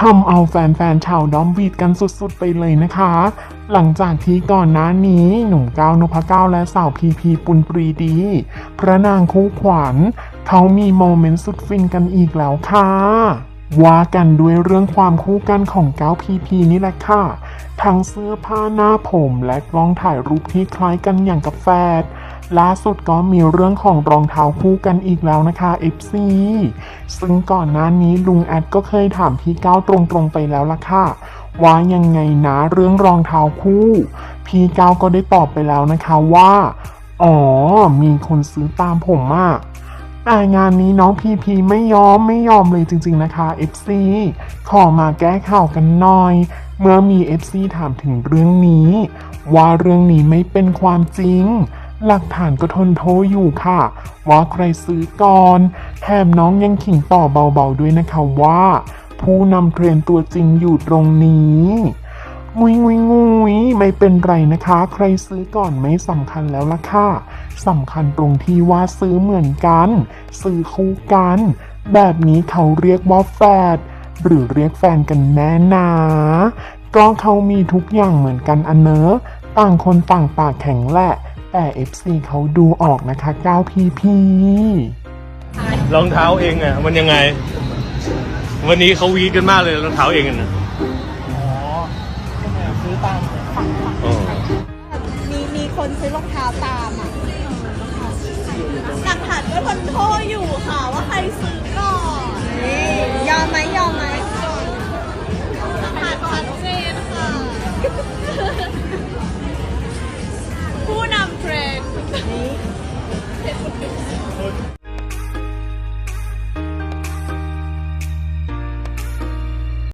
ทำเอาแฟนๆชาวดอมบีดกันสุดๆไปเลยนะคะ หลังจากที่ก่อนหน้านี้หนุ่มก้าวนพก้าวและสาวพีพีปุณปรีดี พระนางคู่ขวัญเขามีโมเมนต์สุดฟินกันอีกแล้วค่ะว่ากันด้วยเรื่องความคู่กันของก้าวพีพีนี่แหละค่ะ ทั้งเสื้อผ้าหน้าผมและกล้องถ่ายรูปที่คล้ายกันอย่างกับแฟด ล่าสุดก็มีเรื่องของรองเท้าคู่กันอีกแล้วนะคะ FC ซึ่งก่อนหน้านี้ลุงแอดก็เคยถามพี่ก้าวตรงๆไปแล้วล่ะค่ะ ว่ายังไงนะเรื่องรองเท้าคู่ พี่ก้าวก็ได้ตอบไปแล้วนะคะว่า อ๋อ มีคนซื้อตามผมอะแต่งานนี้น้องพีพีไม่ยอมไม่ยอมเลยจริง ๆนะคะ FC ขอมาแก้ข่าวกันหน่อย เมื่อมี FC ถามถึงเรื่องนี้ ว่าเรื่องนี้ไม่เป็นความจริง หลักฐานก็ทนโทอยู่ค่ะ ว่าใครซื้อก่อน แถมน้องยังขิงต่อเบาๆด้วยนะคะว่า ผู้นำเทรนตัวจริงอยู่ตรงนี้งุยงุยงุยไม่เป็นไรนะคะ ใครซื้อก่อนไม่สำคัญแล้วล่ะค่ะสำคัญตรงที่ว่าซื้อเหมือนกัน ซื้อคู่กัน แบบนี้เขาเรียกว่าแฟดหรือเรียกแฟนกันแน่นาก็เขามีทุกอย่างเหมือนกันอันเนอะต่างคนต่างปากแข็งแหละ แต่ FC เขาดูออกนะคะ 9 PP รองเท้าเองอะ มันยังไง วันนี้เขาวีดกันมากเลยรองเท้าเองอะนะอ๋อซื้อตามอ๋อ มีมีคนซื้อรองเท้าตามอะหลักฐานก็ทนโทษอยู่ค่ะว่า 失礼します。